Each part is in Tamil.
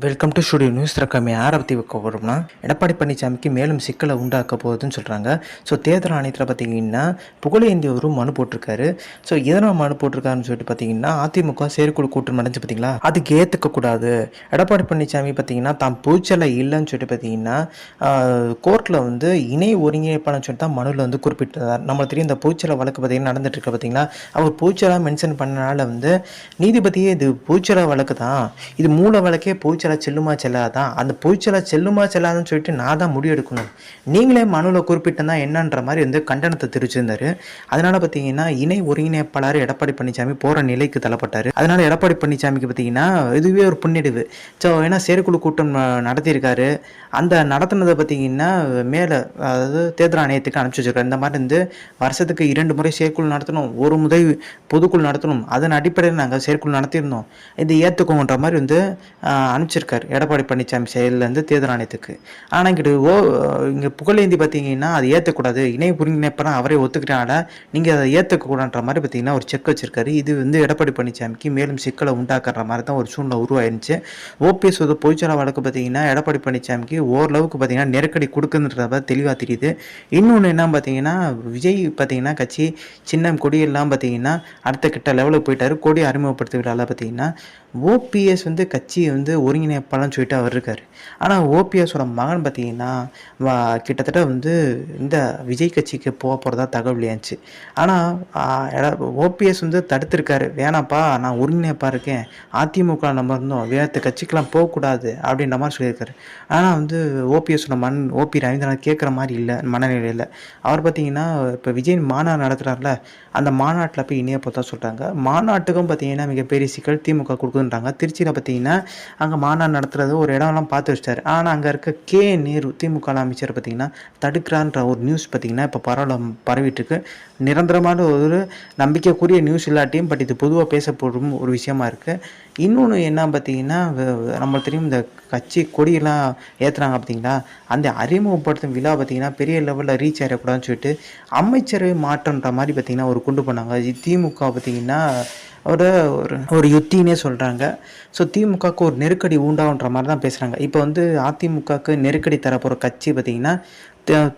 வெல்கம் டு ஸ்டுடியோ நியூஸ் ரக்கமே யாரை பற்றி வைக்க போகிறோம்னா எடப்பாடி பழனிசாமிக்கு மேலும் சிக்கலை உண்டாக்க போகுதுன்னு சொல்கிறாங்க ஸோ தேர்தல் ஆணையத்தில் பார்த்தீங்கன்னா புகழேந்தி ஒரு மனு போட்டிருக்காரு. ஸோ எதனால் மனு போட்டிருக்காருன்னு சொல்லிட்டு பார்த்தீங்கன்னா அதிமுக செயற்குழு கூட்டம் நடந்துச்சு பார்த்தீங்களா அதுக்கு ஏற்றுக்கக்கூடாது எடப்பாடி பழனிசாமி பார்த்தீங்கன்னா தான் பூச்சலை இல்லைன்னு சொல்லிட்டு பார்த்தீங்கன்னா கோர்ட்டில் வந்து இணை ஒருங்கிணைப்பாளன்னு சொல்லிட்டு தான் மனுவில் வந்து குறிப்பிட்டார் நம்மளுக்கு தெரியும் இந்த பூச்சலை வழக்கு பார்த்தீங்கன்னா நடந்துட்டு இருக்கு பார்த்தீங்களா அவர் பூச்சலாக மென்ஷன் பண்ணனால வந்து நீதிபதியே இது பூச்சலை வழக்கு தான் இது மூல வழக்கே பூச்சலை செல்லுமா செல்லாதான் அந்த பூச்சலை செல்லுமா செல்லாதுன்னு சொல்லிட்டு நான் தான் முடிவெடுக்கணும் நீங்களே மனுவில் குறிப்பிட்டதான் என்னன்ற மாதிரி வந்து கண்டனத்தை தெரிவிச்சிருந்தாரு. அதனால பார்த்தீங்கன்னா இணை ஒருங்கிணைப்பாளர் எடப்பாடி பழனிசாமி போகிற நிலைக்கு தள்ளப்பட்டார். அதனால எடப்பாடி பழனிசாமிக்கு பார்த்தீங்கன்னா இதுவே ஒரு புண்ணிடிவு ஸோ ஏன்னா செயற்குழு கூட்டம் நடத்தியிருக்காரு. அந்த நடத்துனதை பார்த்தீங்கன்னா மேலே அதாவது தேர்தல் ஆணையத்துக்கு அனுப்பிச்சி வச்சிருக்காரு. இந்த மாதிரி வந்து வருஷத்துக்கு இரண்டு முறை செயற்குழு நடத்தணும். ஒரு முறை பொதுக்குழு நடத்தணும். அதன் அடிப்படையில் நாங்கள் செயற்குழு நடத்தியிருந்தோம். இதை ஏற்றுக்கோங்கன்ற மாதிரி வந்து அனுப்பிச்சிருக்கோம் அனுப்பிச்சிருக்காரு எடப்பாடி பழனிசாமி செயலேருந்து தேர்தல் ஆணையத்துக்கு. ஆனால் இங்கிட்டு ஓ இங்கே புகழேந்தி பார்த்தீங்கன்னா அது ஏற்றக்கூடாது இணை ஒருங்கிணைப்பெல்லாம் அவரே ஒத்துக்கிட்டனால நீங்கள் அதை ஏற்றுக்கக்கூடாதுன்ற மாதிரி பார்த்தீங்கன்னா ஒரு செக் வச்சிருக்காரு. இது வந்து எடப்பாடி பழனிசாமிக்கு மேலும் சிக்கலை உண்டாக்குற மாதிரி தான் ஒரு சூழ்நிலை உருவாயிருந்துச்சு. ஓபிஎஸ் ஒரு பொய்ச்சலா வழக்கு பார்த்தீங்கன்னா எடப்பாடி பழனிசாமிக்கு ஓரளவுக்கு பார்த்தீங்கன்னா நெருக்கடி கொடுக்குன்றத தெளிவாக தெரியுது. இன்னொன்று என்ன பார்த்தீங்கன்னா விஜய் பார்த்தீங்கன்னா கட்சி சின்னம் கொடி எல்லாம் பார்த்தீங்கன்னா அடுத்த கிட்ட லெவலுக்கு போயிட்டாரு. கொடி அறிமுகப்படுத்த பார்த்தீங்கன்னா ஓபிஎஸ் வந்து கட்சியை வந்து ஒருங்கிணைப்பாளன்னு சொல்லிட்டு அவர் இருக்கார். ஆனால் ஓபிஎஸோட மகன் பார்த்தீங்கன்னா கிட்டத்தட்ட வந்து இந்த விஜய் கட்சிக்கு போக போகிறதா தகவல் வெளியாச்சு ஆனால் ஓபிஎஸ் வந்து தடுத்திருக்காரு. வேணாப்பா நான் ஒருங்கிணைப்பாக இருக்கேன் அதிமுக நம்ம இருந்தோம். வேறு கட்சிக்கெலாம் போகக்கூடாது. அப்படின்ற மாதிரி சொல்லியிருக்காரு. ஆனால் வந்து ஓபிஎஸோட மண் ஓபி ரவீந்திரநாத் கேட்குற மாதிரி இல்லை மனநிலையில் அவர் பார்த்தீங்கன்னா இப்போ விஜய் மாநாடு நடத்துகிறார்ல அந்த மாநாட்டில் போய் இணைய பார்த்தா சொல்கிறாங்க மாநாட்டுக்கும் பார்த்தீங்கன்னா மிகப்பெரிய சிக்கல் திமுக கொடுக்குதுன்றாங்க. திருச்சியில் பார்த்தீங்கன்னா அங்கே மாநாடு நடத்துறது ஒரு இடம்லாம் பார்த்து வச்சிட்டாரு. ஆனால் அங்கே இருக்க கே. நேரு திமுக அமைச்சர் பார்த்தீங்கன்னா தடுக்கிறான்ற ஒரு நியூஸ் பார்த்தீங்கன்னா இப்போ பரவல பரவிட்டுருக்கு. நிரந்தரமான ஒரு நம்பிக்கைக்குரிய நியூஸ் இல்லாட்டியும் பட் இது பொதுவாக பேசப்படும் ஒரு விஷயமா இருக்குது இன்னொன்று என்ன பார்த்தீங்கன்னா வ- நம்மளுக்கு தெரியும் இந்த கட்சி கொடியெல்லாம் ஏற்றுறாங்க பார்த்தீங்களா? அந்த அறிமுகப்படுத்தும் விழா பார்த்தீங்கன்னா பெரிய லெவலில் ரீச் ஆகிடக்கூடாதுன்னு சொல்லிட்டு அமைச்சரவை மாற்றன்ற மாதிரி பார்த்தீங்கன்னா ஒரு கொண்டு போனாங்க திமுக பார்த்தீங்கன்னா ஒரு ஒரு ஒரு யுத்தினே சொல்கிறாங்க ஸோ திமுகவுக்கு ஒரு நெருக்கடி உண்டாகுன்ற மாதிரி தான் பேசுகிறாங்க இப்போ வந்து அதிமுகவுக்கு நெருக்கடி தரப்போகிற கட்சி பார்த்தீங்கன்னா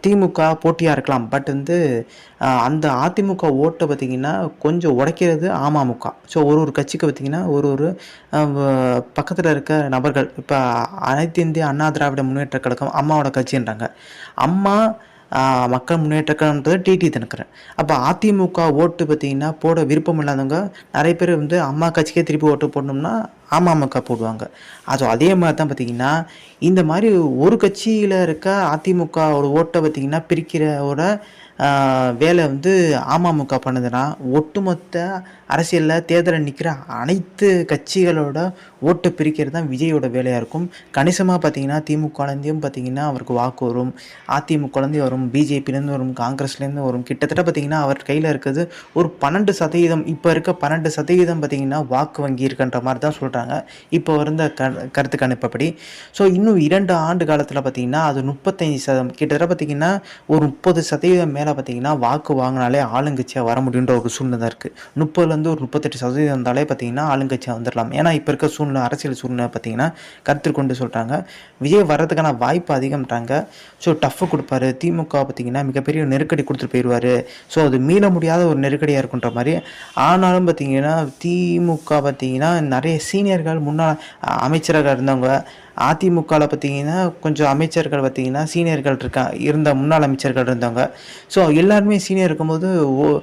திமுக போட்டியாக இருக்கலாம். பட் வந்து அந்த அதிமுக ஓட்டை பார்த்தீங்கன்னா கொஞ்சம் உடைக்கிறது அமமுக. ஸோ ஒரு ஒரு கட்சிக்கு பார்த்தீங்கன்னா ஒரு ஒரு பக்கத்தில் இருக்க நபர்கள். இப்போ அனைத்து இந்திய அண்ணா திராவிட முன்னேற்ற கழகம் அம்மாவோட கட்சின்றாங்க. அம்மா மக்கள் முன்னேற்ற கழகம்ன்றது டிடி தினகரன். அப்போ அதிமுக ஓட்டு பார்த்திங்கன்னா போட விருப்பம் இல்லாதவங்க நிறைய பேர் வந்து அம்மா கட்சிக்கே திருப்பி ஓட்டு போடணும்னா அமமுக போடுவாங்க. அது அதே மாதிரி தான் பார்த்தீங்கன்னா இந்த மாதிரி ஒரு கட்சியில் இருக்க அதிமுகவோட ஓட்டை பார்த்தீங்கன்னா பிரிக்கிறவோட வேலை வந்து அமமுக பண்ணுதுன்னா ஒட்டுமொத்த அரசியலில் தேர்தலில் நிற்கிற அனைத்து கட்சிகளோட ஓட்டு பிரிக்கிறது தான் விஜயோட வேலையாக இருக்கும். கணிசமாக பார்த்தீங்கன்னா திமுகலேருந்தையும் பார்த்தீங்கன்னா அவருக்கு வாக்கு வரும். அதிமுகலேருந்து வரும் பிஜேபிலேருந்து வரும் காங்கிரஸ்லேருந்து வரும். கிட்டத்தட்ட பார்த்தீங்கன்னா அவர் கையில் இருக்கிறது ஒரு பன்னெண்டு சதவீதம். இப்போ இருக்க பன்னெண்டு சதவீதம் பார்த்தீங்கன்னா வாக்கு வங்கி இருக்குன்ற மாதிரி தான் சொல்கிறாங்க இப்போ இருந்த க கருத்து கணிப்பப்படி ஸோ இன்னும் இரண்டு ஆண்டு காலத்தில் பார்த்தீங்கன்னா அது முப்பத்தஞ்சு சதம் கிட்டத்தட்ட பார்த்தீங்கன்னா ஒரு முப்பது சதவீதம் மேலே பார்த்தீங்கன்னா வாக்கு வாங்கினாலே ஆளுங்கட்சியாக வர முடியுன்ற ஒரு சூழ்நிலை இருக்குது முப்பதுலேருந்து ஒரு முப்பத்தெட்டு சதவீதம் இருந்தாலே பார்த்தீங்கன்னா ஆளுங்கட்சியாக வந்துடலாம். ஏன்னா இப்போ இருக்க சூழ்நிலை அரசியல் சூழ்நிலை பார்த்தீங்கன்னா கருத்து கொண்டு சொல்கிறாங்க விஜய் வர்றதுக்கான வாய்ப்பு அதிகம்ன்றாங்க. ஸோ டஃப்பு கொடுப்பாரு. திமுக பார்த்தீங்கன்னா மிகப்பெரிய நெருக்கடி கொடுத்துட்டு போயிடுவார். ஸோ அது மீள முடியாத ஒரு நெருக்கடியாக இருக்குன்ற மாதிரி. ஆனாலும் பார்த்தீங்கன்னா திமுக பார்த்தீங்கன்னா நிறைய சீனியர்கள் முன்னாள் அமைச்சராக இருந்தவங்க அதிமுகவில் பார்த்தீங்கன்னா கொஞ்சம் அமைச்சர்கள் பார்த்தீங்கன்னா சீனியர்கள் இருக்கா இருந்த முன்னாள் அமைச்சர்கள் இருந்தவங்க. ஸோ எல்லாருமே சீனியர் இருக்கும்போது ஓ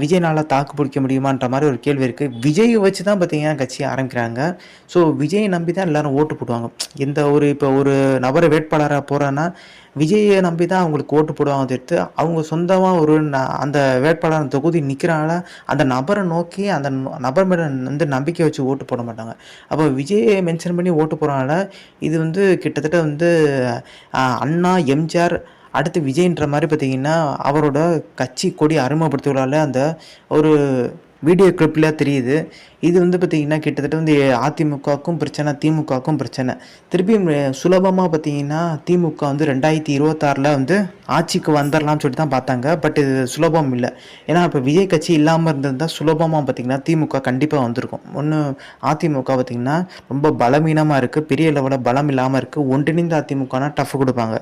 விஜய்னால் தாக்கு பிடிக்க முடியுமான்ற மாதிரி ஒரு கேள்வி இருக்குது விஜயை வச்சு தான் பார்த்தீங்கன்னா கட்சியை ஆரம்பிக்கிறாங்க. ஸோ விஜயை நம்பி தான் எல்லாரும் ஓட்டு போடுவாங்க. எந்த ஒரு இப்போ ஒரு நபர் வேட்பாளராக போகிறேன்னா விஜயை நம்பி தான் அவங்களுக்கு ஓட்டு போடுவாங்க தவிர்த்து அவங்க சொந்தமாக ஒரு ந- அந்த வேட்பாளர் தொகுதி நிற்கிறனால அந்த நபரை நோக்கி அந்த நபர் மேலே வந்து நம்பிக்கை வச்சு ஓட்டு போட மாட்டாங்க. அப்போ விஜயை மென்ஷன் பண்ணி ஓட்டு போகிறனால இது வந்து கிட்டத்தட்ட வந்து அண்ணா எம்ஜிஆர் அடுத்து விஜய்ன்ற மாதிரி பார்த்தீங்கன்னா அவரோட கட்சி கொடி அறிமுகப்படுத்துவதால் அந்த ஒரு வீடியோ கிளிப்பில் தெரியுது. இது வந்து பார்த்திங்கன்னா கிட்டத்தட்ட வந்து அதிமுகவுக்கும் பிரச்சனை திமுகவுக்கும் பிரச்சனை. திருப்பியும் சுலபமாக பார்த்தீங்கன்னா திமுக வந்து ரெண்டாயிரத்தி இருபத்தாறில் வந்து ஆட்சிக்கு வந்துடலாம்னு சொல்லிட்டு தான் பார்த்தாங்க. பட் இது சுலபம் இல்லை. ஏன்னா இப்போ விஜய் கட்சி இல்லாமல் இருந்திருந்தால் சுலபமாக பார்த்தீங்கன்னா திமுக கண்டிப்பாக வந்திருக்கும். ஒன்று அதிமுக பார்த்திங்கன்னா ரொம்ப பலவீனமாக இருக்குது பெரிய லெவலில் பலம் இல்லாமல் இருக்குது ஒன்றிணைந்த அதிமுகனா டஃப் கொடுப்பாங்க.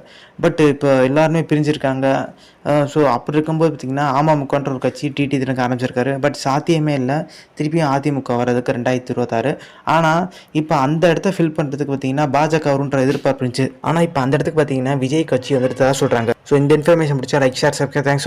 பட் இப்போ எல்லாருமே பிரிஞ்சிருக்காங்க. ஸோ அப்படி இருக்கும்போது பார்த்திங்கன்னா அமமுகன்ற ஒரு கட்சி டிடி தினக்கு ஆரம்பிச்சிருக்காரு. பட் சாத்தியமே இல்லை. திருப்பியும் அதிமுக வர்றதுக்கு ரெண்டாயிரத்தி இருபத்தாறு. ஆனால் இப்போ அந்த இடத்த ஃபில் பண்ணுறதுக்கு பார்த்தீங்கன்னா பாஜக வருன்ற எதிர்பார்ப்பு இருந்துச்சு. ஆனால் இப்போ அந்த இடத்துக்கு பார்த்தீங்கன்னா விஜய் கட்சி வந்துட்டு தான் சொல்கிறாங்க ஸோ இந்த இன்ஃபர்மேஷன் முடிச்சா லைக் ஷேர் சப்ஸ்கிரைப் தேங்க்ஸ்